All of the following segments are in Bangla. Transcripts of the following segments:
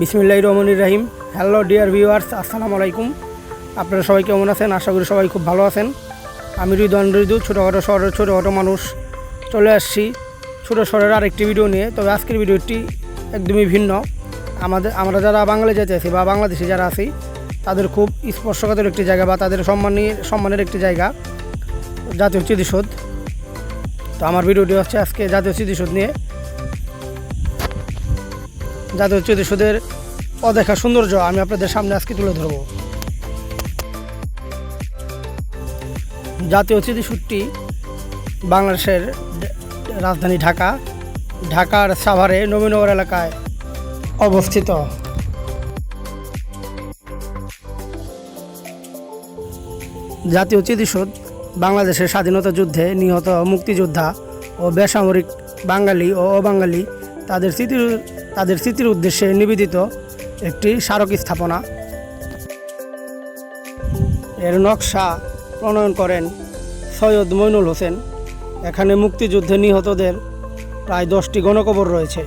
বিসমিল্লাহ রহমানির রাহিম। হ্যালো ডিয়ার ভিউয়ার্স আসসালামু আলাইকুম। আপনারা সবাই কেমন আছেন? আশা করি সবাই খুব ভালো আছেন। আমি হৃদয় ঋদু ছোটোখাটো শহরের ছোটোখাটো মানুষ। চলে আসছি ছোটো শহরের আরেকটি ভিডিও নিয়ে। তবে আজকের ভিডিওটি একদমই ভিন্ন। আমাদের, আমরা যারা বাঙালি যেতে আছি বা বাংলাদেশে যারা আছি, তাদের খুব স্পর্শকাতর একটি জায়গা বা তাদের সম্মানীয় সম্মানের একটি জায়গা, জাতীয় স্মৃতিসৌধ। তো আমার ভিডিওটি হচ্ছে আজকে জাতীয় স্মৃতিসৌধ নিয়ে। জাতীয় স্মৃতিসৌধের অদেখা সৌন্দর্য আমি আপনাদের সামনে আজকে তুলে ধরব। জাতীয় স্মৃতিসৌধটি বাংলাদেশের রাজধানী ঢাকা। ঢাকার সাভারে নবীনগর এলাকায় অবস্থিত। জাতীয় স্মৃতিসৌধ বাংলাদেশের স্বাধীনতা যুদ্ধে নিহত মুক্তিযোদ্ধা ও বেসামরিক বাঙালি ও অবাঙালি তাদের স্মৃতির তাদের স্মৃতির উদ্দেশ্যে নিবেদিত একটি স্মারক স্থাপনা। এর নকশা প্রণয়ন করেন সৈয়দ মইনুল হোসেন। এখানে মুক্তিযুদ্ধে নিহতদের প্রায় দশটি গণকবর রয়েছে।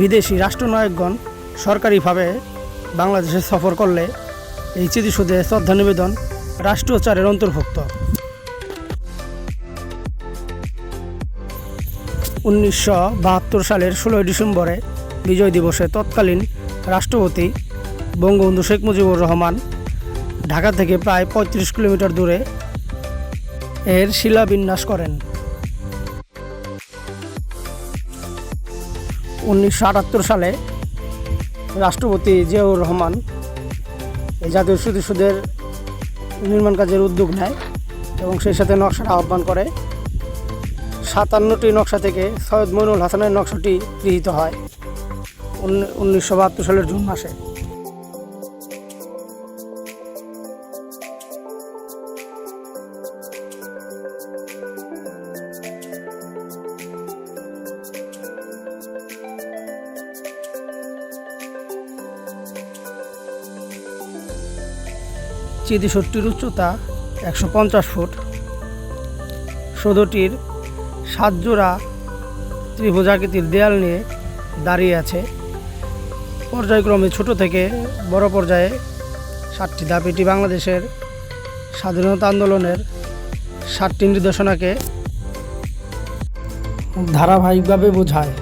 বিদেশি রাষ্ট্রনায়কগণ সরকারিভাবে বাংলাদেশে সফর করলে এই স্মৃতিসৌধে শ্রদ্ধা নিবেদন রাষ্ট্রীয়চারের অন্তর্ভুক্ত। উনিশশো বাহাত্তর সালের ষোলোই ডিসেম্বরে বিজয় দিবসে তৎকালীন রাষ্ট্রপতি বঙ্গবন্ধু শেখ মুজিবুর রহমান ঢাকা থেকে প্রায় পঁয়ত্রিশ কিলোমিটার দূরে এর শিলাবিন্যাস করেন। উনিশশো আটাত্তর সালে রাষ্ট্রপতি জিয়াউর রহমান এই জাতীয় সদস্যদের নির্মাণ কাজের উদ্যোগ নেয় এবং সেই সাথে নকশাটা আহ্বান করে। সাতান্নটি নকশা থেকে সৈয়দ মইনুল হাসানের নকশাটি গৃহীত হয় উনিশশো বাহাত্তর সালের জুন মাসে। স্মৃতিসৌধটির উচ্চতা একশো পঞ্চাশ ফুট। সৌধটির সাতজোড়া ত্রিভুজাকৃতির দেয়াল নিয়ে দাঁড়িয়ে আছে। পর্যায়ক্রমে ছোট থেকে বড় পর্যায়ে সাতটি ধাপ বাংলাদেশের স্বাধীনতা আন্দোলনের সাতটি নির্দেশনাকে ধারাবাহিকভাবে বোঝায়।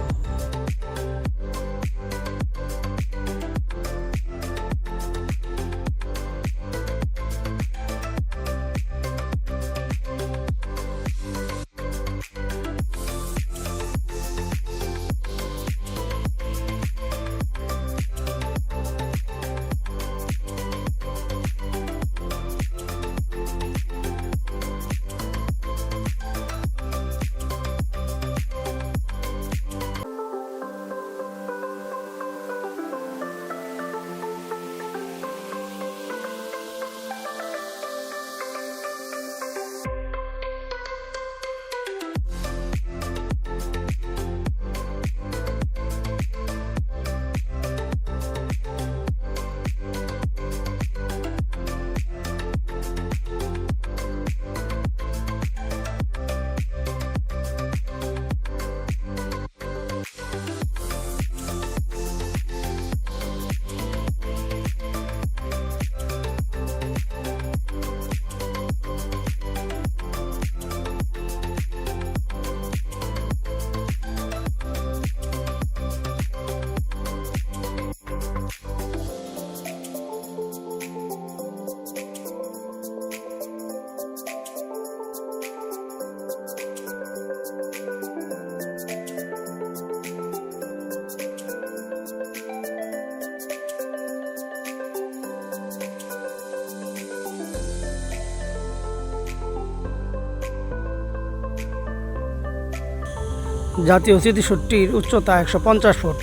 জাতীয় স্মৃতিসূটটির উচ্চতা একশো পঞ্চাশ ফুট।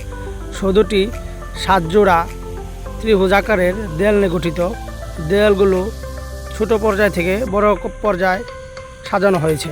সৌধটি সাতজোড়া ত্রিভুজ আকারের দেয়াল নিয়ে গঠিত। দেয়ালগুলো ছোট পর্যায় থেকে বড় পর্যায় সাজানো হয়েছে।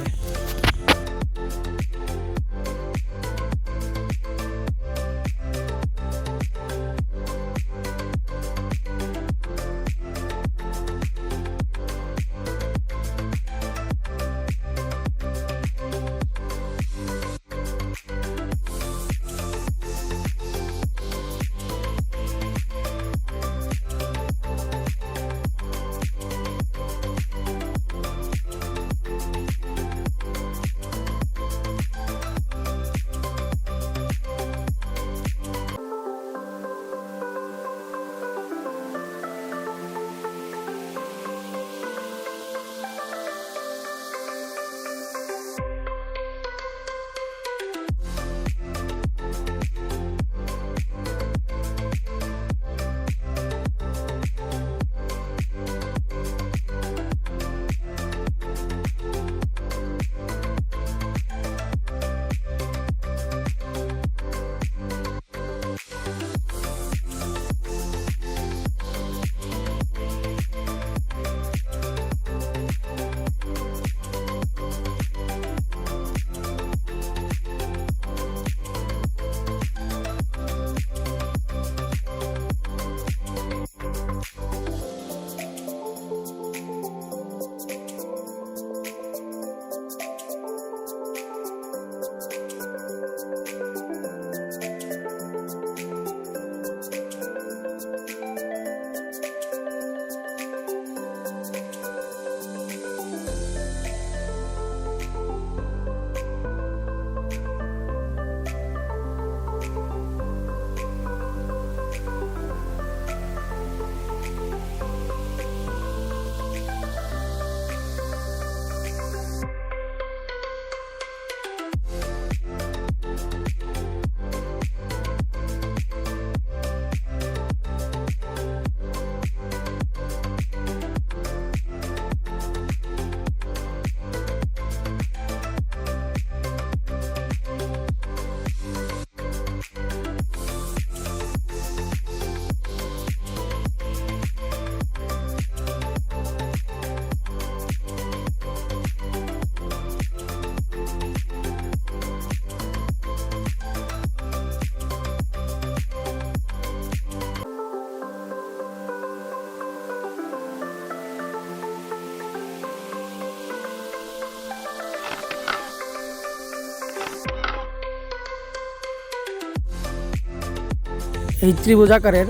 এই ত্রিভুজ আকারের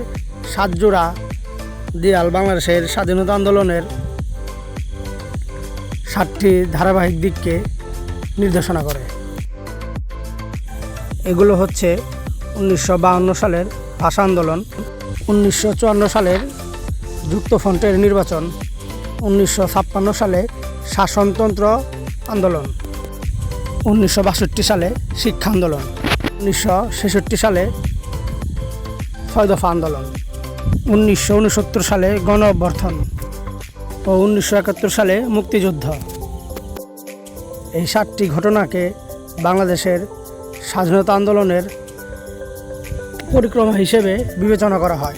সাত দেয়াল বাংলাদেশের স্বাধীনতা আন্দোলনের সাতটি ধারাবাহিক দিককে নির্দেশনা করে। এগুলো হচ্ছে উনিশশো সালের ভাষা আন্দোলন, উনিশশো চুয়ান্ন সালের যুক্তফ্রন্টের নির্বাচন, উনিশশো ছাপ্পান্ন সালে শাসনতন্ত্র আন্দোলন, উনিশশো বাষট্টি সালে শিক্ষা আন্দোলন, উনিশশো ছেষট্টি সালে ছয় দফা আন্দোলন, উনিশশো উনসত্তর সালে গণ অভ্যর্থন ও উনিশশো একাত্তর সালে মুক্তিযুদ্ধ। এই সাতটি ঘটনাকে বাংলাদেশের স্বাধীনতা আন্দোলনের পরিক্রমা হিসেবে বিবেচনা করা হয়।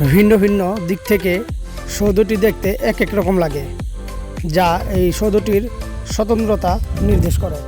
ভিন্ন ভিন্ন দিক থেকে সৌধটি দেখতে এক এক রকম লাগে, যা এই সৌধটির স্বতন্ত্রতা নির্দেশ করে।